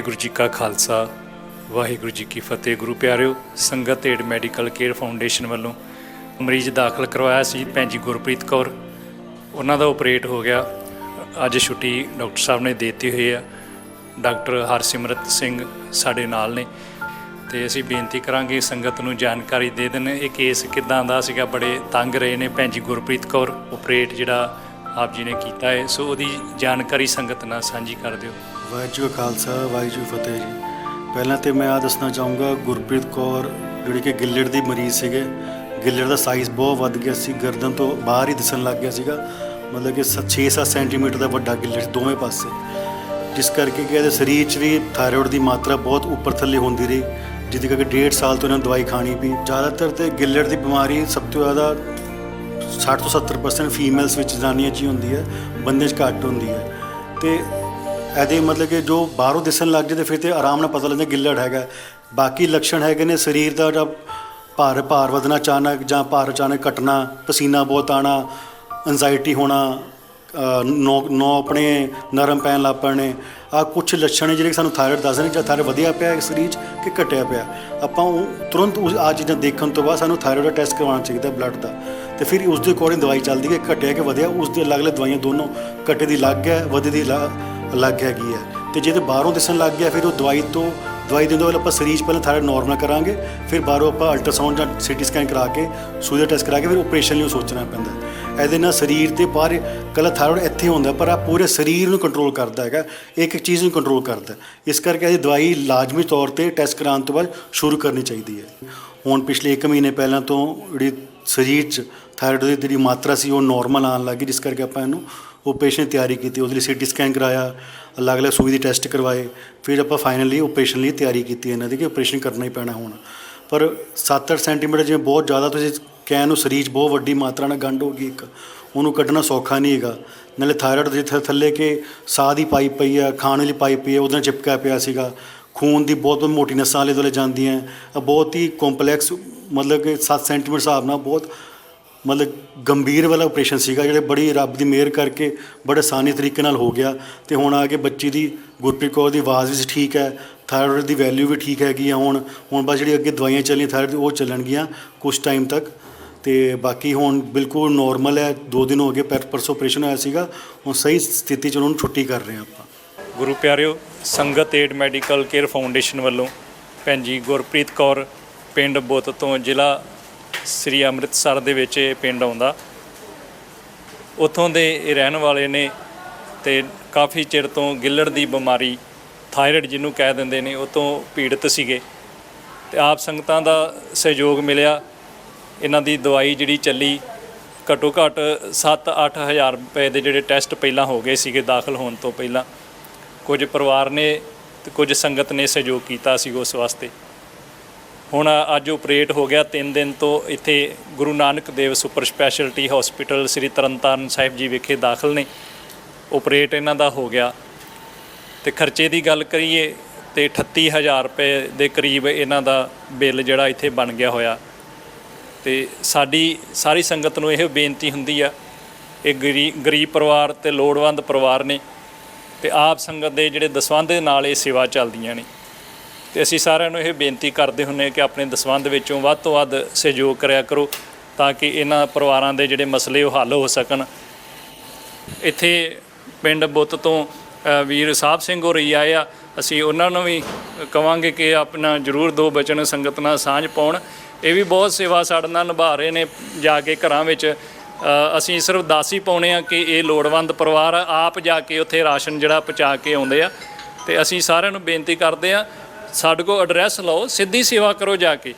ਵਾਹਿਗੁਰੂ ਜੀ ਕਾ ਖਾਲਸਾ, ਵਾਹਿਗੁਰੂ ਜੀ ਕੀ ਫਤਿਹ। ਗੁਰੂ ਪਿਆਰਿਓ, ਸੰਗਤ ਏਡ ਮੈਡੀਕਲ ਕੇਅਰ ਫਾਊਂਡੇਸ਼ਨ ਵੱਲੋਂ ਮਰੀਜ਼ ਦਾਖਲ ਕਰਵਾਇਆ ਸੀ ਭੈਣ ਜੀ ਗੁਰਪ੍ਰੀਤ ਕੌਰ। ਉਹਨਾਂ ਦਾ ਆਪਰੇਟ ਹੋ ਗਿਆ। ਅੱਜ ਛੁੱਟੀ ਡਾਕਟਰ ਸਾਹਿਬ ਨੇ ਦੇਤੀ ਹੋਈ ਆ ਡਾਕਟਰ ਹਰਸਿਮਰਤ ਸਿੰਘ ਸਾਡੇ ਨਾਲ ਨੇ। ਤੇ ਅਸੀਂ ਬੇਨਤੀ ਕਰਾਂਗੇ ਸੰਗਤ ਨੂੰ ਜਾਣਕਾਰੀ ਦੇ ਦੇਣ। ਇਹ ਕੇਸ ਕਿਦਾਂ ਦਾ ਸੀਗਾ? ਬੜੇ ਤੰਗ ਰਹੇ ਨੇ ਭੈਣ ਜੀ ਗੁਰਪ੍ਰੀਤ ਕੌਰ। ਆਪਰੇਟ ਜਿਹੜਾ ਆਪ ਜੀ ਨੇ ਕੀਤਾ ਹੈ। ਸੋ ਉਹਦੀ ਜਾਣਕਾਰੀ ਸੰਗਤ ਨਾਲ ਸਾਂਝੀ ਕਰ ਦਿਓ। ਵਾਹਿਗੁਰੂ ਖਾਲਸਾ, ਵਾਹਿਗੁਰੂ ਜੀ ਫਤਿਹ ਜੀ। ਪਹਿਲਾਂ ਤੇ ਮੈਂ ਆ ਦੱਸਣਾ ਚਾਹੂੰਗਾ, ਗੁਰਪ੍ਰੀਤ ਕੌਰ, ਜਿਹੜੀ ਕਿ ਗਿੱਲੜ ਦੀ ਮਰੀਜ਼ ਸੀਗੇ, ਗਿੱਲੜ ਦਾ ਸਾਈਜ਼ ਬਹੁਤ ਵੱਧ ਗਿਆ ਸੀ, ਗਰਦਨ ਤੋਂ ਬਾਹਰ ਹੀ ਦਿਸਣ ਲੱਗ ਗਿਆ ਸੀਗਾ। ਮਤਲਬ ਕਿ 6-7 ਸੈਂਟੀਮੀਟਰ ਦਾ ਵੱਡਾ ਗਿੱਲੜ ਦੋਵੇਂ ਪਾਸੇ। ਜਿਸ ਕਰਕੇ ਕਿ ਇਹਦੇ ਸਰੀਰ 'ਚ ਵੀ ਥਾਇਰੋਇਡ ਦੀ ਮਾਤਰਾ ਬਹੁਤ ਉੱਪਰ ਥੱਲੇ ਹੁੰਦੀ ਰਹੀ, ਜਿਹਦੇ ਕਰਕੇ ਡੇਢ ਸਾਲ ਤੋਂ ਇਹਨਾਂ ਨੂੰ ਦਵਾਈ ਖਾਣੀ ਪਈ। ਜ਼ਿਆਦਾਤਰ ਤੇ ਗਿੱਲੜ ਦੀ ਬਿਮਾਰੀ ਸਭ ਤੋਂ ਜ਼ਿਆਦਾ 60 ਤੋਂ 70% ਫੀਮੇਲਸ ਵਿੱਚ ਜਨਾਨੀਆਂ 'ਚ ਹੀ ਹੁੰਦੀ ਹੈ, ਬੰਦੇ 'ਚ ਘੱਟ ਹੁੰਦੀ ਹੈ। ਤੇ ਇਹਦੇ ਮਤਲਬ ਕਿ ਜੋ ਬਾਹਰੋਂ ਦਿਸਣ ਲੱਗ ਜੇ ਤੇ ਫਿਰ ਤੇ ਆਰਾਮ ਨਾਲ ਪਤਾ ਲੱਗਦਾ ਗਿੱਲੜ ਹੈਗਾ। ਬਾਕੀ ਲੱਛਣ ਹੈਗੇ ਨੇ ਸਰੀਰ ਦਾ ਜਿਹੜਾ ਭਾਰ ਭਾਰ ਵਧਣਾ ਅਚਾਨਕ ਜਾਂ ਭਾਰ ਅਚਾਨਕ ਘਟਣਾ ਪਸੀਨਾ ਬਹੁਤ ਆਣਾ ਐਂਜ਼ਾਈਟੀ ਹੋਣਾ ਅ, ਨੋ ਨੋ ਆਪਣੇ ਨਰਮ ਪੈਣ ਲੱਗ ਪੈਣੇ। ਆ ਕੁਝ ਲੱਛਣ ਨੇ ਜਿਹੜੇ ਸਾਨੂੰ ਥਾਇਰਾਇਡ ਦੱਸਦੇ ਨੇ ਜਾਂ ਥਾਇਰਾਇਡ ਵਧਿਆ ਪਿਆ ਹੈ ਸਰੀਰ 'ਚ ਕਿ ਘਟਿਆ ਪਿਆ। ਆਪਾਂ ਉਹ ਤੁਰੰਤ ਉਸ ਆ ਚੀਜ਼ਾਂ ਦੇਖਣ ਤੋਂ ਬਾਅਦ ਸਾਨੂੰ ਥਾਇਰਾਇਡ ਦਾ ਟੈਸਟ ਕਰਵਾਉਣਾ ਚਾਹੀਦਾ ਬਲੱਡ ਦਾ। ਤੇ ਫਿਰ ਉਸ ਦੇ ਅਕੋਰਡਿੰਗ ਦਵਾਈ ਚੱਲਦੀ ਹੈ ਘਟਿਆ ਕਿ ਵਧਿਆ ਉਸ ਦੇ ਅਲੱਗ-ਅਲੱਗ ਦਵਾਈਆਂ ਦੋਨੋਂ ਘਟੇ ਦੀ ਅਲੱਗ ਹੈ ਵਧੇ ਦੀ ਅਲੱਗ ਹੈਗੀ ਹੈ ਤੇ ਜੇ ਤੇ ਬਾਹਰੋਂ ਦਿਸਣ ਲੱਗ ਗਿਆ, ਫਿਰ ਉਹ ਦਵਾਈ ਤੋਂ, ਦਵਾਈ ਦਿੰਦੇ ਵੇਲੇ ਆਪਾਂ ਸਰੀਰ 'ਚ ਪਹਿਲਾਂ ਥਾਇਰਾਇਡ ਨਾਰਮਲ ਕਰਾਂਗੇ, ਫਿਰ ਬਾਹਰੋਂ ਆਪਾਂ ਅਲਟਰਾਸਾਊਂਡ ਜਾਂ ਸੀਟੀ ਸਕੈਨ ਕਰਾ ਕੇ ਸੂਈ ਦਾ ਟੈਸਟ ਕਰਾ ਕੇ ਫਿਰ ਆਪਰੇਸ਼ਨ ਲਈ ਸੋਚਣਾ ਪੈਂਦਾ। ਇਹਦੇ ਨਾਲ ਸਰੀਰ 'ਤੇ ਬਾਹਰ ਕੱਲਾ ਥਾਇਰਾਇਡ ਇੱਥੇ ਹੁੰਦਾ, ਪਰ ਆ ਪੂਰੇ ਸਰੀਰ ਨੂੰ ਕੰਟਰੋਲ ਕਰਦਾ ਹੈਗਾ, ਇੱਕ ਇੱਕ ਚੀਜ਼ ਨੂੰ ਕੰਟਰੋਲ ਕਰਦਾ। ਇਸ ਕਰਕੇ ਇਹ ਦਵਾਈ ਲਾਜ਼ਮੀ ਤੌਰ ਤੇ ਟੈਸਟ ਕਰਾਉਣ ਤੋਂ ਬਾਅਦ ਸ਼ੁਰੂ ਕਰਨੀ ਚਾਹੀਦੀ ਹੈ। ਹੁਣ ਪਿਛਲੇ 1 ਮਹੀਨੇ ਪਹਿਲਾਂ ਤੋਂ ਜਿਹੜੀ ਸਰੀਰ 'ਚ ਥਾਇਰਾਇਡ ਦੀ ਜਿਹੜੀ ਮਾਤਰਾ ਸੀ, ਉਹ ਨਾਰਮਲ ਆਉਣ ਲੱਗੀ ਜਿਸ ਕਰਕੇ ਆਪਾਂ ਇਹਨੂੰ ਓਪਰੇਸ਼ਨ ਦੀ ਤਿਆਰੀ ਕੀਤੀ, ਉਹਦੇ ਲਈ ਸੀਟੀ ਸਕੈਨ ਕਰਾਇਆ, ਅਲੱਗ-ਅਲੱਗ ਸੂਈ ਦੇ ਟੈਸਟ ਕਰਵਾਏ, ਫਿਰ ਆਪਾਂ ਫਾਈਨਲੀ ਓਪਰੇਸ਼ਨ ਲਈ ਤਿਆਰੀ ਕੀਤੀ ਇਹਨਾਂ ਦੀ ਕਿ ਓਪਰੇਸ਼ਨ ਕਰਨਾ ਹੀ ਪੈਣਾ ਹੁਣ। ਪਰ 7-8 ਸੈਂਟੀਮੀਟਰ ਜਿਵੇਂ ਬਹੁਤ ਜ਼ਿਆਦਾ ਤੁਸੀਂ ਕਹਿਣ ਨੂੰ ਸਰੀਰ 'ਚ ਬਹੁਤ ਵੱਡੀ ਮਾਤਰਾ ਨਾਲ ਗੰਢ ਹੋ ਗਈ ਇੱਕ, ਉਹਨੂੰ ਕੱਢਣਾ ਸੌਖਾ ਨਹੀਂ ਹੈਗਾ। ਨਾਲੇ ਥਾਇਰਾਇਡ ਦੇ ਥੱਲੇ ਕਿ ਸਾਹ ਦੀ ਪਾਈਪ ਪਈ ਆ, ਖਾਣ ਵਾਲੀ ਪਾਈਪ ਪਈ ਆ, ਉਹਦੇ ਨਾਲ ਚਿਪਕਿਆ ਪਿਆ ਸੀਗਾ। ਖੂਨ ਦੀ ਬਹੁਤ ਮੋਟੀ ਨਸਾਂ ਵਾਲੇ ਦੁਆਲੇ ਜਾਂਦੀਆਂ ਬਹੁਤ ਹੀ ਕੰਪਲੈਕਸ ਮਤਲਬ ਕਿ 7 ਸੈਂਟੀਮੀਟਰ ਹਿਸਾਬ ਨਾਲ ਬਹੁਤ ਮਤਲਬ ਗੰਭੀਰ ਵਾਲਾ ਆਪਰੇਸ਼ਨ ਸੀਗਾ, ਜਿਹੜੇ ਬੜੀ ਰੱਬ ਦੀ ਮਿਹਰ ਕਰਕੇ ਬੜੇ ਆਸਾਨੀ ਤਰੀਕੇ ਨਾਲ ਹੋ ਗਿਆ ਤੇ ਹੁਣ ਆ ਕੇ ਬੱਚੀ ਦੀ ਗੁਰਪ੍ਰੀਤ ਕੌਰ ਦੀ ਆਵਾਜ਼ ਵੀ ਠੀਕ ਹੈ ਥਾਇਰੋਇਡ ਦੀ ਵੈਲਿਊ ਵੀ ਠੀਕ ਹੈਗੀ ਆ ਹੁਣ ਹੁਣ ਬਸ ਜਿਹੜੀ ਅੱਗੇ ਦਵਾਈਆਂ ਚੱਲੀਆਂ ਥਾਇਰੋਇਡ ਉਹ ਚੱਲਣਗੀਆਂ ਕੁਝ ਟਾਈਮ ਤੱਕ ਤੇ ਬਾਕੀ ਹੁਣ ਬਿਲਕੁਲ ਨਾਰਮਲ ਹੈ, ਦੋ ਦਿਨ ਹੋ ਗਏ ਪਰ ਪਰਸੋਂ ਆਪਰੇਸ਼ਨ ਹੋਇਆ ਸੀਗਾ, ਹੁਣ ਸਹੀ ਸਥਿਤੀ 'ਚ ਉਹਨਾਂ ਨੂੰ ਛੁੱਟੀ ਕਰ ਰਹੇ ਹਾਂ ਆਪਾਂ। ਗੁਰੂ ਪਿਆਰਿਓ, ਸੰਗਤ ਏਡ ਮੈਡੀਕਲ ਕੇਅਰ ਫਾਊਂਡੇਸ਼ਨ ਵੱਲੋਂ ਭੈਣ ਜੀ ਗੁਰਪ੍ਰੀਤ ਕੌਰ ਪਿੰਡ ਬੁੱਤ ਤੋਂ ਜ਼ਿਲ੍ਹਾ ਸ੍ਰੀ ਅੰਮ੍ਰਿਤਸਰ ਦੇ ਵਿੱਚ ਇਹ ਪਿੰਡ ਆਉਂਦਾ। ਉੱਥੋਂ ਦੇ ਇਹ ਰਹਿਣ ਵਾਲੇ ਨੇ ਤੇ ਕਾਫੀ ਚਿਰ ਤੋਂ ਗਿੱਲੜ ਦੀ ਬਿਮਾਰੀ, ਥਾਇਰਾਇਡ ਜਿਹਨੂੰ ਕਹਿ ਦਿੰਦੇ ਨੇ, ਉਹ ਤੋਂ ਪੀੜਤ ਸੀਗੇ। ਤੇ ਆਪ ਸੰਗਤਾਂ ਦਾ ਸਹਿਯੋਗ ਮਿਲਿਆ। ਇਹਨਾਂ ਦੀ ਦਵਾਈ ਜਿਹੜੀ ਚੱਲੀ, ਘੱਟੋ ਘੱਟ 7-8 ਹਜ਼ਾਰ ਰੁਪਏ ਦੇ ਜਿਹੜੇ ਟੈਸਟ ਪਹਿਲਾਂ ਹੋ ਗਏ ਸੀਗੇ ਦਾਖਲ ਹੋਣ ਤੋਂ ਪਹਿਲਾਂ। ਕੁਝ ਪਰਿਵਾਰ ਨੇ ਤੇ ਕੁਝ ਸੰਗਤ ਨੇ ਸਹਿਯੋਗ ਕੀਤਾ ਸੀ ਉਸ ਵਾਸਤੇ। ਹੁਣ ਅੱਜ ਆਪਰੇਟ ਹੋ ਗਿਆ 3 ਦਿਨ ਤੋਂ ਇੱਥੇ Guru Nanak Dev super speciality hospital Sri Tarn Taran Sahib ji ਵਿਖੇ ਦਾਖਲ ਨੇ। ਆਪਰੇਟ ਇਹਨਾਂ ਦਾ ਹੋ ਗਿਆ। ਤੇ ਖਰਚੇ ਦੀ ਗੱਲ ਕਰੀਏ ਤੇ 38000 ਰੁਪਏ ਦੇ ਕਰੀਬ ਇਹਨਾਂ ਦਾ ਬਿੱਲ ਜਿਹੜਾ ਇੱਥੇ ਬਣ ਗਿਆ ਹੋਇਆ। ਤੇ ਸਾਡੀ, ਸਾਰੀ ਸੰਗਤ ਨੂੰ ਇਹ ਬੇਨਤੀ ਹੁੰਦੀ ਆ, ਇਹ ਗਰੀ- ਗਰੀਬ ਪਰਿਵਾਰ ਤੇ ਲੋੜਵੰਦ ਪਰਿਵਾਰ ਨੇ ਤੇ ਆਪ ਸੰਗਤ ਦੇ ਜਿਹੜੇ ਦਸਵੰਧ ਦੇ ਨਾਲ ਇਹ ਸੇਵਾ ਚੱਲਦੀਆਂ ਨੇ। ਤੇ ਅਸੀਂ ਸਾਰਿਆਂ ਨੂੰ ਇਹ ਬੇਨਤੀ ਕਰਦੇ ਹੁੰਨੇ ਕਿ ਆਪਣੇ ਦਸਵੰਧ ਵਿੱਚੋਂ ਵੱਧ ਤੋਂ ਵੱਧ ਸਹਿਯੋਗ ਕਰਿਆ ਕਰੋ ਤਾਂ ਕਿ ਇਹਨਾਂ ਪਰਿਵਾਰਾਂ ਦੇ ਜਿਹੜੇ ਮਸਲੇ ਉਹ ਹੱਲ ਹੋ ਸਕਣ। ਇੱਥੇ ਪਿੰਡ ਬੁੱਤ ਤੋਂ ਵੀਰ ਸਾਹਿਬ ਸਿੰਘ ਹੋ ਰਹੀ ਆਏ ਆ। ਅਸੀਂ ਉਹਨਾਂ ਨੂੰ ਵੀ ਕਵਾਂਗੇ ਕਿ ਆਪਣਾ ਜਰੂਰ ਦੋ ਬਚਨ ਸੰਗਤ ਨਾਲ ਸਾਂਝ ਪਾਉਣ। ਇਹ ਵੀ ਬਹੁਤ ਸੇਵਾ ਸਾਡੇ ਨਾਲ ਨਿਭਾ ਰਹੇ ਨੇ ਜਾ ਕੇ ਘਰਾਂ ਵਿੱਚ। ਅਸੀਂ ਸਿਰਫ ਦਾਸੀ ਪਾਉਣੇ ਆ ਕਿ ਇਹ ਲੋੜਵੰਦ ਪਰਿਵਾਰ ਆਪ ਜਾ ਕੇ ਉੱਥੇ ਰਾਸ਼ਨ ਜਿਹੜਾ ਪਹੁੰਚਾ ਕੇ ਆਉਂਦੇ ਆ। ਤੇ ਅਸੀਂ ਸਾਰਿਆਂ ਨੂੰ ਬੇਨਤੀ ਕਰਦੇ ਆ ਸਾਡੇ ਕੋਲ ਐਡਰੈਸ ਲਓ, ਸਿੱਧੀ ਸੇਵਾ ਕਰੋ ਜਾ ਕੇ।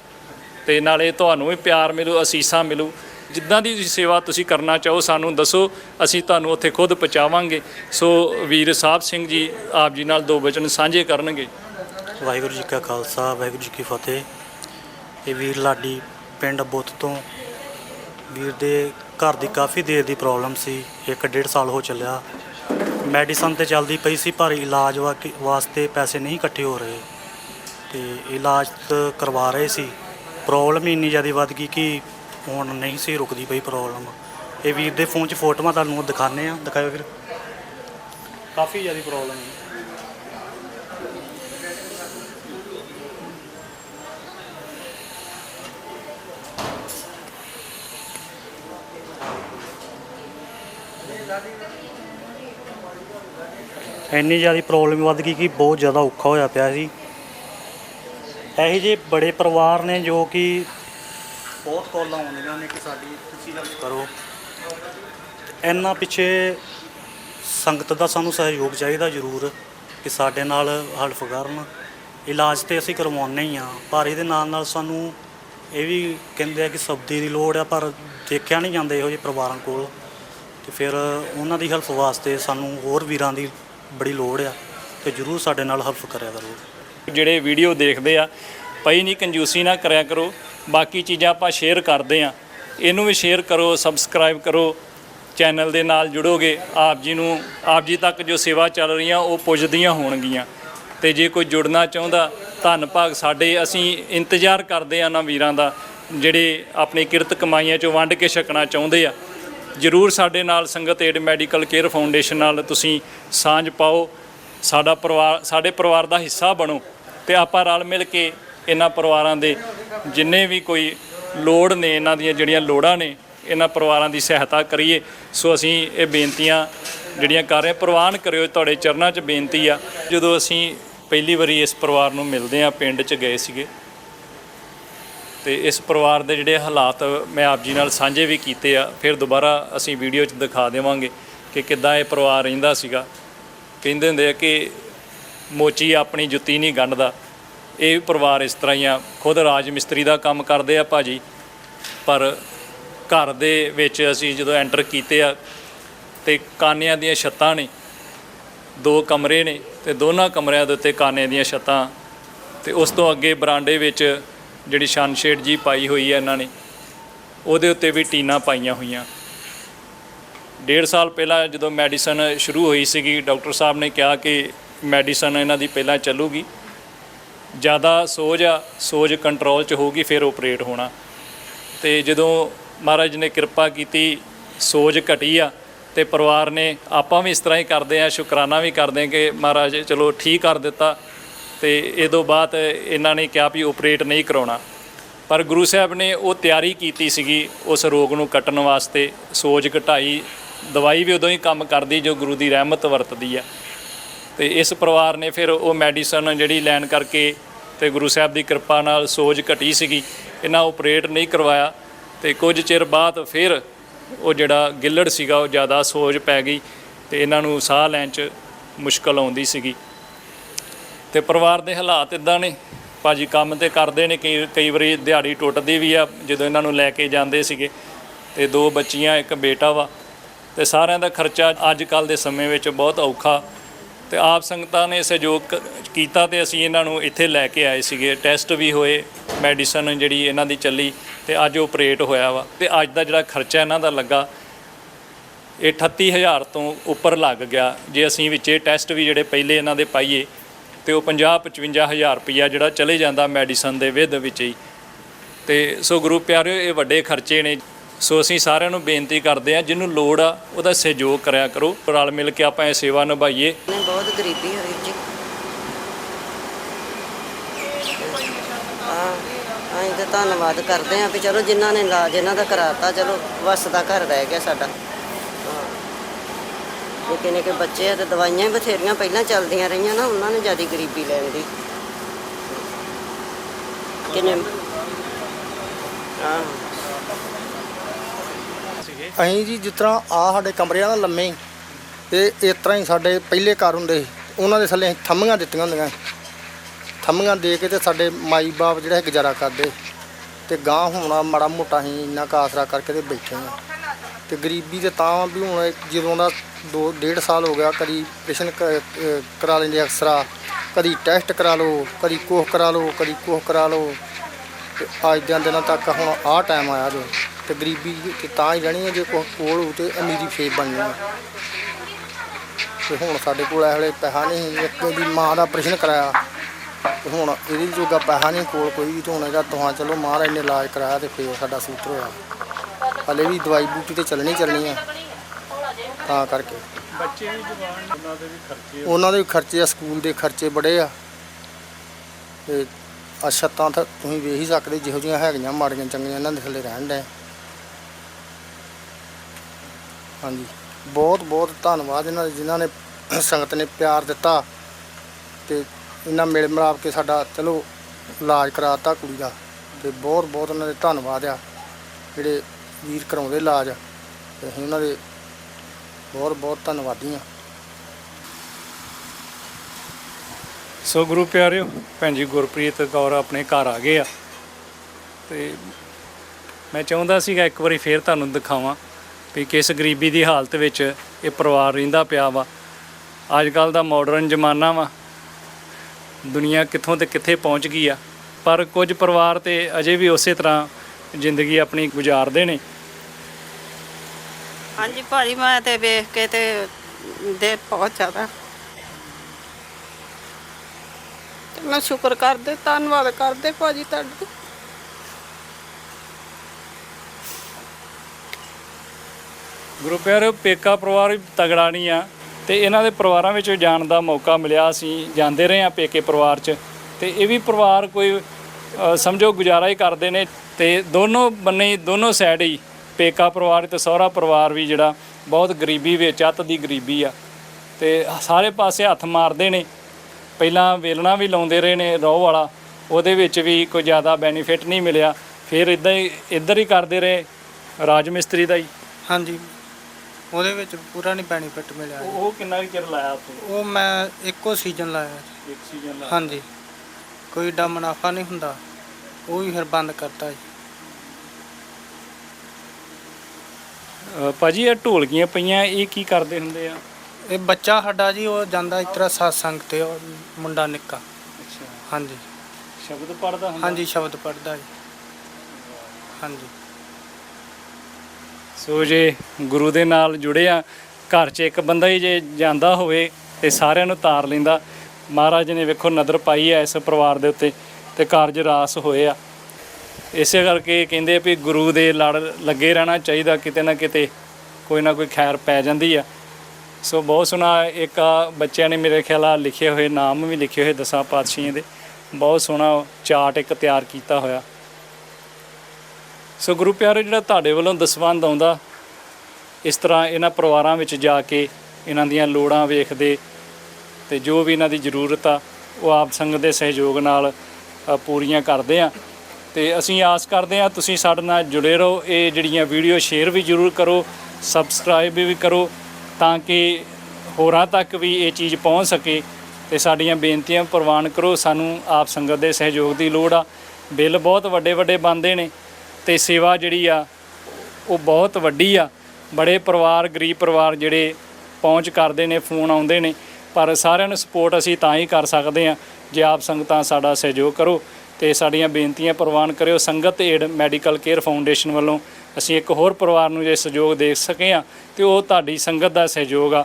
ਤੇ ਨਾਲੇ ਤੁਹਾਨੂੰ ਵੀ ਪਿਆਰ ਮਿਲੂ, ਅਸੀਸਾਂ ਮਿਲੂ। ਜਿੱਦਾਂ ਦੀ ਤੁਸੀਂ ਸੇਵਾ ਤੁਸੀਂ ਕਰਨਾ ਚਾਹੋ, ਸਾਨੂੰ ਦੱਸੋ, ਅਸੀਂ ਤੁਹਾਨੂੰ ਉੱਥੇ ਖੁਦ ਪਹੁੰਚਾਵਾਂਗੇ। ਸੋ ਵੀਰ ਸਾਹਿਬ ਸਿੰਘ ਜੀ ਆਪ ਜੀ ਨਾਲ ਦੋ ਬਚਨ ਸਾਂਝੇ ਕਰਨਗੇ। ਵਾਹਿਗੁਰੂ ਜੀ ਕਾ ਖਾਲਸਾ, ਵਾਹਿਗੁਰੂ ਜੀ ਕੀ ਫਤਿਹ। ਇਹ ਵੀਰ ਲਾਡੀ ਪਿੰਡ ਬੁੱਤ ਤੋਂ। ਵੀਰ ਦੇ ਘਰ ਦੀ ਕਾਫੀ ਦੇਰ ਦੀ ਪ੍ਰੋਬਲਮ ਸੀ, ਇੱਕ ਡੇਢ ਸਾਲ ਹੋ ਚੱਲਿਆ। ਮੈਡੀਸਨ ਤੇ ਚੱਲਦੀ ਪਈ ਸੀ, ਪਰ ਇਲਾਜ ਵਾ- ਵਾਸਤੇ ਪੈਸੇ ਨਹੀਂ ਇਕੱਠੇ ਹੋ ਰਹੇ। ਤੇ ਇਲਾਜ ਤਾਂ ਕਰਵਾ ਰਹੇ ਸੀ। ਪ੍ਰੋਬਲਮ ਹੀ ਇੰਨੀ ਜ਼ਿਆਦਾ ਵੱਧ ਗਈ ਕਿ ਹੁਣ ਨਹੀਂ ਸੀ ਰੁਕਦੀ ਪਈ ਪ੍ਰੋਬਲਮ। ਇਹ ਵੀਰ ਦੇ ਫੋਨ 'ਚ ਫੋਟੋਆਂ ਤੁਹਾਨੂੰ ਦਿਖਾਣੇ ਆ ਦਿਖਾਓ ਵੀਰ। ਕਾਫੀ ਜ਼ਿਆਦਾ ਪ੍ਰੋਬਲਮ ਹੈ। ਇੰਨੀ ਜ਼ਿਆਦਾ ਪ੍ਰੋਬਲਮ ਵੱਧ ਗਈ ਕਿ ਬਹੁਤ ਜ਼ਿਆਦਾ ਔਖਾ ਹੋਇਆ ਪਿਆ ਸੀ। ਇਹੋ ਜਿਹੇ ਬੜੇ ਪਰਿਵਾਰ ਨੇ ਜੋ ਕਿ ਬਹੁਤ ਕਾਲਾਂ ਆਉਂਦੀਆਂ ਨੇ ਕਿ ਸਾਡੀ ਤੁਸੀਂ ਹੈਲਪ ਕਰੋ। ਇੰਨਾ ਪਿੱਛੇ ਸੰਗਤ ਦਾ ਸਾਨੂੰ ਸਹਿਯੋਗ ਚਾਹੀਦਾ ਜ਼ਰੂਰ ਕਿ ਸਾਡੇ ਨਾਲ ਹੈਲਪ ਕਰਨ। ਇਲਾਜ ਤੇ ਅਸੀਂ ਕਰਵਾਉਂਦੇ ਹੀ ਆ ਪਰ ਇਹਦੇ ਨਾਲ ਨਾਲ ਸਾਨੂੰ ਇਹ ਵੀ ਕਹਿੰਦੇ ਆ ਕਿ ਸਬਦੀ ਦੀ ਲੋੜ ਆ ਪਰ ਦੇਖਿਆ ਨਹੀਂ ਜਾਂਦਾ ਇਹੋ ਜਿਹੇ ਪਰਿਵਾਰਾਂ ਕੋਲ। ਤੇ ਫਿਰ ਉਹਨਾਂ ਦੀ ਹੈਲਪ ਵਾਸਤੇ ਸਾਨੂੰ ਹੋਰ ਵੀਰਾਂ ਦੀ ਬੜੀ ਲੋੜ ਆ ਤੇ ਜ਼ਰੂਰ ਸਾਡੇ ਨਾਲ ਹੈਲਪ ਕਰਿਆ ਕਰੋ। ਜਿਹੜੇ ਵੀਡੀਓ ਦੇਖਦੇ ਆ, ਪਈ ਨਹੀਂ, ਕੰਜੂਸੀ ਨਾ ਕਰਿਆ ਕਰੋ। ਬਾਕੀ ਚੀਜ਼ਾਂ ਆਪਾਂ ਸ਼ੇਅਰ ਕਰਦੇ ਆ। ਇਹਨੂੰ ਵੀ ਸ਼ੇਅਰ ਕਰੋ ਸਬਸਕ੍ਰਾਈਬ ਕਰੋ। ਚੈਨਲ ਦੇ ਨਾਲ ਜੁੜੋਗੇ, ਆਪ ਜੀ ਨੂੰ, ਆਪ ਜੀ ਤੱਕ ਜੋ ਸੇਵਾ ਚੱਲ ਰਹੀਆਂ, ਉਹ ਪੁੱਜਦੀਆਂ ਹੋਣਗੀਆਂ। ਤੇ ਜੇ ਕੋਈ ਜੁੜਨਾ ਚਾਹੁੰਦਾ, ਧੰਨ ਭਾਗ ਸਾਡੇ। ਅਸੀਂ ਇੰਤਜ਼ਾਰ ਕਰਦੇ ਆ ਨਾ ਵੀਰਾਂ ਦਾ, ਜਿਹੜੇ ਆਪਣੀ ਕਿਰਤ ਕਮਾਈਆਂ ਚੋਂ ਵੰਡ ਕੇ ਛਕਣਾ ਚਾਹੁੰਦੇ ਆ। ਜਰੂਰ ਸਾਡੇ ਨਾਲ ਸੰਗਤ ਏਡ ਮੈਡੀਕਲ ਕੇਅਰ ਫਾਊਂਡੇਸ਼ਨ ਨਾਲ ਤੁਸੀਂ ਸਾਂਝ ਪਾਓ। ਸਾਡਾ ਪਰਿਵਾਰ, ਸਾਡੇ ਪਰਿਵਾਰ ਦਾ ਹਿੱਸਾ ਬਣੋ ਤੇ ਆਪਾਂ ਰਲ ਮਿਲ ਕੇ ਇਹਨਾਂ ਪਰਿਵਾਰਾਂ ਦੇ ਜਿੰਨੇ ਵੀ ਕੋਈ ਲੋੜ ਨੇ, ਇਹਨਾਂ ਦੀਆਂ ਜਿਹੜੀਆਂ ਲੋੜਾਂ ਨੇ, ਇਹਨਾਂ ਪਰਿਵਾਰਾਂ ਦੀ ਸਹਾਇਤਾ ਕਰੀਏ। ਸੋ ਅਸੀਂ ਇਹ ਬੇਨਤੀਆਂ ਜਿਹੜੀਆਂ ਕਰ ਰਹੇ ਪ੍ਰਵਾਨ ਕਰਿਓ, ਤੁਹਾਡੇ ਚਰਨਾਂ 'ਚ ਬੇਨਤੀ ਆ। ਜਦੋਂ ਅਸੀਂ ਪਹਿਲੀ ਵਾਰੀ ਇਸ ਪਰਿਵਾਰ ਨੂੰ ਮਿਲਦੇ ਆ ਪਿੰਡ 'ਚ ਗਏ ਸੀਗੇ। ਤੇ ਇਸ ਪਰਿਵਾਰ ਦੇ ਜਿਹੜੇ ਹਾਲਾਤ ਮੈਂ ਆਪ ਜੀ ਨਾਲ ਸਾਂਝੇ ਵੀ ਕੀਤੇ ਆ। ਫਿਰ ਦੁਬਾਰਾ ਅਸੀਂ ਵੀਡੀਓ 'ਚ ਦਿਖਾ ਦੇਵਾਂਗੇ ਕਿ ਕਿੱਦਾਂ ਇਹ ਪਰਿਵਾਰ ਰਹਿੰਦਾ ਸੀਗਾ। ਕਹਿੰਦੇ ਹੁੰਦੇ ਆ ਕਿ ਮੋਚੀ ਆਪਣੀ ਜੁੱਤੀ ਨਹੀਂ ਗੰਢਦਾ। ਇਹ ਵੀ ਪਰਿਵਾਰ ਇਸ ਤਰ੍ਹਾਂ ਹੀ ਆ। ਖੁਦ ਰਾਜ ਮਿਸਤਰੀ ਦਾ ਕੰਮ ਕਰਦੇ ਆ ਭਾਜੀ। ਪਰ ਘਰ ਦੇ ਵਿੱਚ ਅਸੀਂ ਜਦੋਂ ਐਂਟਰ ਕੀਤੇ ਆ ਤੇ ਕਾਨਿਆਂ ਦੀਆਂ ਛੱਤਾਂ ਨੇ, ਦੋ ਕਮਰੇ ਨੇ ਤੇ ਦੋਨਾਂ ਕਮਰਿਆਂ ਦੇ ਉੱਤੇ ਕਾਨੇ ਦੀਆਂ ਛੱਤਾਂ। ਤੇ ਉਸ ਤੋਂ ਅੱਗੇ ਬਰਾਂਡੇ ਵਿੱਚ ਜਿਹੜੀ ਛੰਨਸ਼ੇਡ ਜੀ ਪਾਈ ਹੋਈ ਹੈ ਇਹਨਾਂ ਨੇ, ਉਹਦੇ ਉੱਤੇ ਵੀ ਟੀਨਾਂ ਪਾਈਆਂ ਹੋਈਆਂ। ਡੇਢ ਸਾਲ ਪਹਿਲਾਂ ਜਦੋਂ ਮੈਡੀਸਨ ਸ਼ੁਰੂ ਹੋਈ ਸੀਗੀ, ਡਾਕਟਰ ਸਾਹਿਬ ਨੇ ਕਿਹਾ ਕਿ ਮੈਡੀਸਨ ਇਹਨਾਂ ਦੀ ਪਹਿਲਾਂ ਚੱਲੂਗੀ। ਜ਼ਿਆਦਾ ਸੋਜ ਆ, ਸੋਜ ਕੰਟਰੋਲ 'ਚ ਹੋਊਗੀ, ਫਿਰ ਆਪਰੇਟ ਹੋਣਾ। ਤੇ ਜਦੋਂ ਮਹਾਰਾਜ ਨੇ ਕਿਰਪਾ ਕੀਤੀ, ਸੋਜ ਘਟੀ ਆ ਤੇ ਪਰਿਵਾਰ ਨੇ ਆਪਾਂ ਵੀ ਇਸ ਤਰ੍ਹਾਂ ਹੀ ਕਰਦੇ ਆ, ਸ਼ੁਕਰਾਨਾ ਵੀ ਕਰਦੇ ਹਾਂ ਕਿ ਮਹਾਰਾਜ ਚਲੋ ਠੀਕ ਕਰ ਦਿੱਤਾ ਤੇ ਇਹ ਤੋਂ ਬਾਅਦ ਇਹਨਾਂ ਨੇ ਕਿਹਾ ਵੀ ਆਪਰੇਟ ਨਹੀਂ ਕਰਾਉਣਾ। ਪਰ ਗੁਰੂ ਸਾਹਿਬ ਨੇ ਉਹ ਤਿਆਰੀ ਕੀਤੀ ਸੀਗੀ ਉਸ ਰੋਗ ਨੂੰ ਕੱਟਣ ਵਾਸਤੇ, ਸੋਜ ਘਟਾਈ ਦਵਾਈ ਵੀ ਉਦੋਂ ਹੀ ਕੰਮ ਕਰਦੀ ਜੋ ਗੁਰੂ ਦੀ ਰਹਿਮਤ ਵਰਤਦੀ ਆ। ਤੇ ਇਸ ਪਰਿਵਾਰ ਨੇ ਫਿਰ ਉਹ ਮੈਡੀਸਨ ਜਿਹੜੀ ਲੈਣ ਕਰਕੇ ਤੇ ਗੁਰੂ ਸਾਹਿਬ ਦੀ ਕਿਰਪਾ ਨਾਲ ਸੋਜ ਘਟੀ ਸੀਗੀ। ਇਹਨਾਂ ਆਪਰੇਟ ਨਹੀਂ ਕਰਵਾਇਆ ਤੇ ਕੁਝ ਚਿਰ ਬਾਅਦ ਫਿਰ ਉਹ ਜਿਹੜਾ ਗਿੱਲੜ ਸੀਗਾ ਉਹ ਜ਼ਿਆਦਾ ਸੋਜ ਪੈ ਗਈ ਤੇ ਇਹਨਾਂ ਨੂੰ ਸਾਹ ਲੈਣ 'ਚ ਮੁਸ਼ਕਲ ਆਉਂਦੀ ਸੀਗੀ। ਤੇ ਪਰਿਵਾਰ ਦੇ ਹਾਲਾਤ ਇਦਾਂ ਨੇ। ਭਾਜੀ ਕੰਮ ਤੇ ਕਰਦੇ ਨੇ, ਕਈ ਕਈ ਵਾਰੀ ਦਿਹਾੜੀ ਟੁੱਟਦੀ ਵੀ ਆ ਜਦੋਂ ਇਹਨਾਂ ਨੂੰ ਲੈ ਕੇ ਜਾਂਦੇ ਸੀਗੇ। ਤੇ ਦੋ ਬੱਚੀਆਂ, ਇੱਕ ਬੇਟਾ ਵਾ। ਤੇ ਸਾਰਿਆਂ ਦਾ ਖਰਚਾ ਅੱਜ ਕੱਲ ਦੇ ਸਮੇਂ ਵਿੱਚ ਬਹੁਤ ਔਖਾ ਤੇ ਆਪ ਸੰਗਤਾਂ ਨੇ ਸਹਿਯੋਗ ਕ- ਕੀਤਾ ਤੇ ਅਸੀਂ ਇਹਨਾਂ ਨੂੰ ਇੱਥੇ ਲੈ ਕੇ ਆਏ ਸੀਗੇ। ਟੈਸਟ ਵੀ ਹੋਏ, ਮੈਡੀਸਨ ਜਿਹੜੀ ਇਹਨਾਂ ਦੀ ਚੱਲੀ ਤੇ ਅੱਜ ਆਪਰੇਟ ਹੋਇਆ ਵਾ ਤੇ ਅੱਜ ਦਾ ਜਿਹੜਾ ਖਰਚਾ ਇਹਨਾਂ ਦਾ ਲੱਗਾ, ਇਹ 38000 ਤੋਂ ਉੱਪਰ ਲੱਗ ਗਿਆ। ਜੇ ਅਸੀਂ ਵਿੱਚ ਇਹ ਟੈਸਟ ਵੀ ਜਿਹੜੇ ਪਹਿਲੇ ਇਹਨਾਂ ਦੇ ਪਾਈਏ ਤੇ ਉਹ 50 55000 ਰੁਪਈਆ ਜਿਹੜਾ ਚਲੇ ਜਾਂਦਾ ਮੈਡੀਸਨ ਦੇ ਵਿਧ ਵਿੱਚ ਹੀ। ਤੇ ਸੋ ਗੁਰੂ ਪਿਆਰਿਓ, ਇਹ ਵੱਡੇ ਖਰਚੇ ਨੇ। ਸੋ ਅਸੀਂ ਸਾਰਿਆਂ ਨੂੰ ਬੇਨਤੀ ਕਰਦੇ ਹਾਂ, ਜਿਹਨੂੰ ਲੋੜ ਆ, ਉਹਦਾ ਸਹਿਯੋਗ ਕਰਿਆ ਕਰੋ। ਰਲ ਮਿਲ ਕੇ ਆਪਾਂ ਇਹ ਸੇਵਾ ਨਿਭਾਈਏ। ਨੇ ਬਹੁਤ ਗਰੀਬੀ ਹੈ ਜੀ। ਹਾਂ, ਅਸੀਂ ਤਾਂ ਧੰਨਵਾਦ ਕਰਦੇ ਹਾਂ ਵੀ ਚਲੋ ਜਿਨ੍ਹਾਂ ਨੇ ਇਲਾਜ ਇਹਨਾਂ ਦਾ ਕਰਾਤਾ, ਚਲੋ ਵਸਦਾ ਘਰ ਰਹਿ ਗਿਆ ਸਾਡਾ। ਨਿੱਕੇ ਨਿੱਕੇ ਬੱਚੇ ਆ ਤੇ ਦਵਾਈਆਂ ਹੀ ਬਥੇਰੀਆਂ ਪਹਿਲਾਂ ਚੱਲਦੀਆਂ ਰਹੀਆਂ ਨਾ, ਉਹਨਾਂ ਨੇ ਜ਼ਿਆਦਾ ਗਰੀਬੀ ਲੈਣ ਦੀ। ਕਿੰਨੇ ਹਾਂ। ਅਸੀਂ ਜੀ ਜਿਸ ਤਰ੍ਹਾਂ ਆ ਸਾਡੇ ਕਮਰਿਆਂ ਦਾ ਲੰਮੇ ਤੇ ਇਸ ਤਰ੍ਹਾਂ ਹੀ ਸਾਡੇ ਪਹਿਲੇ ਘਰ ਹੁੰਦੇ ਸੀ। ਉਹਨਾਂ ਦੇ ਥੱਲੇ ਅਸੀਂ ਥੰਮੀਆਂ ਦਿੱਤੀਆਂ ਹੁੰਦੀਆਂ ਥੰਮੀਆਂ ਦੇ ਕੇ ਤੇ ਸਾਡੇ ਮਾਈ ਬਾਪ ਜਿਹੜਾ ਹੈ ਗੁਜ਼ਾਰਾ ਕਰਦੇ ਤੇ ਗਾਂ ਹੋਣਾ ਮਾੜਾ ਮੋਟਾ ਅਸੀਂ ਇੰਨਾ ਕਾਸਰਾ ਕਰਕੇ ਤੇ ਬੈਠੇ ਆ ਤੇ ਗਰੀਬੀ ਦੇ ਤਾਂ ਵੀ ਹੁਣ ਜਦੋਂ ਦਾ 2 ਡੇਢ ਸਾਲ ਹੋ ਗਿਆ ਕਦੀ ਆਪਰੇਸ਼ਨ ਕਰਾ ਲੈਂਦੇ ਅਕਸਰਾ ਕਦੀ ਟੈਸਟ ਕਰਾ ਲਓ, ਕਦੀ ਕੋਹ ਕਰਾ ਲਓ, ਕਦੀ ਕੋਹ ਕਰਾ ਲਓ। ਤੇ ਅੱਜ ਦੇ ਦਿਨਾਂ ਤੱਕ ਹੁਣ ਆਹ ਟਾਈਮ ਆਇਆ ਜੋ। ਤੇ ਗਰੀਬੀ ਤੇ ਤਾਂ ਹੀ ਰਹਿਣੀ ਹੈ ਜੇ ਕੋਈ ਕੋਲ ਹੋਊ ਤੇ ਅਮੀਰੀ ਫੇਰ ਬਣਨੀ ਹੈ ਤੇ ਹੁਣ ਸਾਡੇ ਕੋਲ ਇਹ ਵੇਲੇ ਪੈਸਾ ਨਹੀਂ ਇੱਕ ਦੀ ਮਾਂ ਦਾ ਆਪਰੇਸ਼ਨ ਕਰਾਇਆ। ਤੇ ਹੁਣ ਇਹਦੇ ਜੋਗਾ ਪੈਸਾ ਨਹੀਂ ਕੋਲ ਕੋਈ ਵੀ ਤੇ ਹੁਣ ਇਹਦਾ ਤੁਹਾਂ ਚਲੋ ਮਹਾਰਾਜ ਨੇ ਇਲਾਜ ਕਰਾਇਆ ਤੇ ਫੇਰ ਸਾਡਾ ਸੂਤਰ ਹੋਇਆ। ਹਲੇ ਵੀ ਦਵਾਈ ਬੂਟੀ ਤੇ ਚੱਲਣੀ ਚੱਲਣੀ ਆ। ਤਾਂ ਕਰਕੇ। ਬੱਚੇ ਵੀ ਜਵਾਨ ਉਹਨਾਂ ਦੇ ਵੀ ਖਰਚੇ ਉਹਨਾਂ ਦੇ ਵੀ ਖਰਚੇ ਆ ਸਕੂਲ ਦੇ ਖਰਚੇ ਬੜੇ ਆ। ਤੇ ਆ ਛੱਤਾਂ ਤਾਂ ਤੁਸੀਂ ਵੇਖ ਹੀ ਸਕਦੇ ਜਿਹੋ ਜਿਹੀਆਂ ਹੈਗੀਆਂ ਮਾੜੀਆਂ ਚੰਗੀਆਂ ਇਹਨਾਂ ਦੇ ਥੱਲੇ ਰਹਿਣ ਦੇ। ਹਾਂਜੀ। ਬਹੁਤ ਬਹੁਤ ਧੰਨਵਾਦ ਇਹਨਾਂ ਦੇ, ਜਿਨ੍ਹਾਂ ਨੇ ਸੰਗਤ ਨੇ ਪਿਆਰ ਦਿੱਤਾ ਤੇ ਇਹਨਾਂ ਮਿਲ ਮਿਲਾਪ ਕੇ ਸਾਡਾ ਚਲੋ ਇਲਾਜ ਕਰਾਤਾ ਕੁੜੀ ਦਾ ਤੇ ਬਹੁਤ ਬਹੁਤ ਉਹਨਾਂ ਦੇ ਧੰਨਵਾਦ ਆ, ਜਿਹੜੇ ਵੀਰ ਕਰਾਉਂਦੇ ਇਲਾਜ ਤੇ ਅਸੀਂ ਉਹਨਾਂ ਦੇ ਬਹੁਤ ਬਹੁਤ ਧੰਨਵਾਦੀ ਹਾਂ ਸੋ ਗੁਰੂ ਪਿਆਰਿਓ, ਭੈਣ ਜੀ ਗੁਰਪ੍ਰੀਤ ਕੌਰ ਆਪਣੇ ਘਰ ਆ ਗਏ ਆ ਤੇ ਮੈਂ ਚਾਹੁੰਦਾ ਸੀਗਾ ਇੱਕ ਵਾਰੀ ਫੇਰ ਤੁਹਾਨੂੰ ਦਿਖਾਵਾਂ। ਵੀ ਕਿਸ ਗਰੀਬੀ ਦੀ ਹਾਲਤ ਵਿੱਚ ਇਹ ਪਰਿਵਾਰ ਰਹਿੰਦਾ ਪਿਆ ਵਾ। ਅੱਜ ਕੱਲ ਦਾ ਮਾਡਰਨ ਜ਼ਮਾਨਾ ਵਾ। ਦੁਨੀਆ ਕਿੱਥੋਂ ਤੇ ਕਿੱਥੇ ਪਹੁੰਚ ਗਈ ਆ। ਪਰ ਕੁਝ ਪਰਿਵਾਰ ਤੇ ਅਜੇ ਵੀ ਉਸੇ ਤਰ੍ਹਾਂ ਜ਼ਿੰਦਗੀ ਆਪਣੀ ਗੁਜ਼ਾਰਦੇ ਨੇ। ਹਾਂਜੀ ਭਾਜੀ, ਮੈਂ ਤੇ ਵੇਖ ਕੇ ਤੇ ਦੇ ਬਹੁਤ ਜ਼ਿਆਦਾ। ਤੇ ਸ਼ੁਕਰ ਕਰਦੇ, ਧੰਨਵਾਦ ਕਰਦੇ ਭਾਜੀ ਤੁਹਾਡਾ। ਗੁਰੂ ਪਿਆਰਿਓ ਪੇਕਾ ਪਰਿਵਾਰ ਵੀ ਤਗੜਾ ਨਹੀਂ ਆ ਤੇ ਇਹਨਾਂ ਦੇ ਪਰਿਵਾਰਾਂ ਵਿੱਚ ਜਾਣ ਦਾ ਮੌਕਾ ਮਿਲਿਆ ਅਸੀਂ ਜਾਂਦੇ ਰਹੇ ਆ ਪੇਕੇ ਪਰਿਵਾਰ 'ਚ ਤੇ ਇਹ ਵੀ ਪਰਿਵਾਰ ਕੋਈ ਅ, ਸਮਝੋ ਗੁਜ਼ਾਰਾ ਹੀ ਕਰਦੇ ਨੇ ਤੇ ਦੋਨੋਂ ਬੰਨੇ ਹੀ, ਦੋਨੋਂ ਸਾਈਡ ਹੀ ਪੇਕਾ ਪਰਿਵਾਰ ਤੇ ਸਹੁਰਾ ਪਰਿਵਾਰ ਵੀ ਜਿਹੜਾ ਬਹੁਤ ਗਰੀਬੀ ਵਿੱਚ ਅੱਤ ਦੀ ਗਰੀਬੀ ਆ ਤੇ ਸਾਰੇ ਪਾਸੇ ਹੱਥ ਮਾਰਦੇ ਨੇ। ਪਹਿਲਾਂ ਵੇਲਣਾ ਵੀ ਲਾਉਂਦੇ ਰਹੇ ਨੇ ਰੋਹ ਵਾਲਾ ਉਹਦੇ ਵਿੱਚ ਵੀ ਕੋਈ ਜ਼ਿਆਦਾ ਬੈਨੀਫਿਟ ਨਹੀਂ ਮਿਲਿਆ। ਫਿਰ ਇਦਾਂ ਹੀ ਇੱਧਰ ਹੀ ਕਰਦੇ ਰਹੇ ਰਾਜ ਮਿਸਤਰੀ ਦਾ ਹੀ। ਹਾਂਜੀ। ਉਹਦੇ ਵਿੱਚ ਪੂਰਾ ਨਹੀਂ ਬੈਨੀਫਿਟ ਮਿਲਿਆ ਜੀ। ਉਹ ਕਿੰਨਾ ਕੁ ਚਿਰ ਲਾਇਆ ਉੱਥੇ? ਉਹ ਮੈਂ ਇੱਕੋ ਸੀਜ਼ਨ ਲਾਇਆ ਜੀ। ਇੱਕ ਸੀਜ਼ਨ ਲਾਇਆ। ਹਾਂਜੀ। ਕੋਈ ਡਾ ਮੁਨਾਫਾ ਨਹੀਂ ਹੁੰਦਾ। ਉਹ ਵੀ ਫਿਰ ਬੰਦ ਕਰਤਾ ਜੀ। ਅ, ਭਾਜੀ ਇਹ ਢੋਲਕੀਆਂ ਪਈਆਂ ਇਹ ਕੀ ਕਰਦੇ ਹੁੰਦੇ ਆ? ਇਹ ਬੱਚਾ ਸਾਡਾ ਜੀ ਉਹ ਜਾਂਦਾ ਇਸ ਤਰ੍ਹਾਂ satsang ਤੇ ਉਹ ਮੁੰਡਾ ਨਿੱਕਾ। ਅੱਛਾ। ਹਾਂਜੀ। ਸ਼ਬਦ ਪੜਦਾ ਹੁੰਦਾ? ਹਾਂਜੀ ਸ਼ਬਦ ਪੜਦਾ ਜੀ। ਹਾਂਜੀ। ਸੋ ਜੇ ਗੁਰੂ ਦੇ ਨਾਲ ਜੁੜੇ ਆ, ਘਰ 'ਚ ਇੱਕ ਬੰਦਾ ਹੀ ਜੇ ਜਾਂਦਾ ਹੋਵੇ ਤੇ ਸਾਰਿਆਂ ਨੂੰ ਤਾਰ ਲੈਂਦਾ। ਮਹਾਰਾਜ ਨੇ ਵੇਖੋ ਨਦਰ ਪਾਈ ਆ ਇਸ ਪਰਿਵਾਰ ਦੇ ਉੱਤੇ ਤੇ ਕਾਰਜ ਰਾਸ ਹੋਏ ਆ। ਇਸੇ ਕਰਕੇ ਕਹਿੰਦੇ ਵੀ ਗੁਰੂ ਦੇ ਲੜ ਲੱਗੇ ਰਹਿਣਾ ਚਾਹੀਦਾ, ਕਿਤੇ ਨਾ ਕਿਤੇ ਕੋਈ ਨਾ ਕੋਈ ਖੈਰ ਪੈ ਜਾਂਦੀ ਆ। ਸੋ ਬਹੁਤ ਸੋਹਣਾ ਇੱਕ ਬੱਚਿਆਂ ਨੇ ਮੇਰੇ ਖਿਆਲ ਆ ਲਿਖੇ ਹੋਏ, ਨਾਮ ਵੀ ਲਿਖੇ ਹੋਏ ਦਸਾਂ ਪਾਤਸ਼ਾਹੀਆਂ ਦੇ। ਬਹੁਤ ਸੋਹਣਾ ਚਾਰਟ ਇੱਕ ਤਿਆਰ ਕੀਤਾ ਹੋਇਆ। ਸੋ ਗੁਰੂ ਪਿਆਰੇ, ਜਿਹੜਾ ਤੁਹਾਡੇ ਵੱਲੋਂ ਦਸਵੰਦ ਆਉਂਦਾ, ਇਸ ਤਰ੍ਹਾਂ ਇਹਨਾਂ ਪਰਿਵਾਰਾਂ ਵਿੱਚ ਜਾ ਕੇ ਇਹਨਾਂ ਦੀਆਂ ਲੋੜਾਂ ਵੇਖਦੇ ਤੇ ਜੋ ਵੀ ਇਹਨਾਂ ਦੀ ਜ਼ਰੂਰਤ ਆ, ਉਹ ਆਪ ਸੰਗਤ ਦੇ ਸਹਿਯੋਗ ਨਾਲ ਪੂਰੀਆਂ ਕਰਦੇ ਆ। ਤੇ ਅਸੀਂ ਆਸ ਕਰਦੇ ਆ ਤੁਸੀਂ ਸਾਡੇ ਨਾਲ ਜੁੜੇ ਰਹੋ, ਇਹ ਜਿਹੜੀਆਂ ਵੀਡੀਓ ਸ਼ੇਅਰ ਵੀ ਜ਼ਰੂਰ ਕਰੋ, ਸਬਸਕ੍ਰਾਈਬ ਵੀ ਕਰੋ, ਤਾਂ ਕਿ ਹੋਰਾਂ ਤੱਕ ਵੀ ਇਹ ਚੀਜ਼ ਪਹੁੰਚ ਸਕੇ। ਤੇ ਸਾਡੀਆਂ ਬੇਨਤੀਆਂ ਪ੍ਰਵਾਨ ਕਰੋ, ਸਾਨੂੰ ਆਪ ਸੰਗਤ ਦੇ ਸਹਿਯੋਗ ਦੀ ਲੋੜ ਆ। ਬਿੱਲ ਬਹੁਤ ਵੱਡੇ ਵੱਡੇ ਬਣਦੇ ਨੇ। ਤੇ ਸੇਵਾ ਜਿਹੜੀ ਆ, ਉਹ ਬਹੁਤ ਵੱਡੀ ਆ। ਬੜੇ ਪਰਿਵਾਰ, ਗਰੀਬ ਪਰਿਵਾਰ ਜਿਹੜੇ ਪਹੁੰਚ ਕਰਦੇ ਨੇ, ਫੋਨ ਆਉਂਦੇ ਨੇ, ਪਰ ਸਾਰਿਆਂ ਨੂੰ ਸਪੋਰਟ ਅਸੀਂ ਤਾਂ ਹੀ ਕਰ ਸਕਦੇ ਆ ਜੇ ਆਪ ਸੰਗਤਾਂ ਸਾਡਾ ਸਹਿਯੋਗ ਕਰੋ ਤੇ ਸਾਡੀਆਂ ਬੇਨਤੀਆਂ ਪ੍ਰਵਾਨ ਕਰਿਓ। ਸੰਗਤ ਏਡ ਮੈਡੀਕਲ ਕੇਅਰ ਫਾਊਂਡੇਸ਼ਨ ਵੱਲੋਂ ਅਸੀਂ ਇੱਕ ਹੋਰ ਪਰਿਵਾਰ ਨੂੰ ਜੇ ਸਹਿਯੋਗ ਦੇ ਸਕੇ ਆ ਤੇ ਉਹ ਤੁਹਾਡੀ ਸੰਗਤ ਦਾ ਸਹਿਯੋਗ ਆ।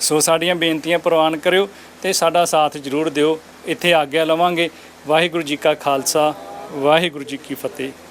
ਸੋ ਸਾਡੀਆਂ ਬੇਨਤੀਆਂ ਪ੍ਰਵਾਨ ਕਰਿਓ ਤੇ ਸਾਡਾ ਸਾਥ ਜ਼ਰੂਰ ਦਿਓ। ਇੱਥੇ ਆਗਿਆ ਲਵਾਂਗੇ। ਵਾਹਿਗੁਰੂ ਜੀ ਕਾ ਖਾਲਸਾ, ਵਾਹਿਗੁਰੂ ਜੀ ਕੀ ਫਤਿਹ।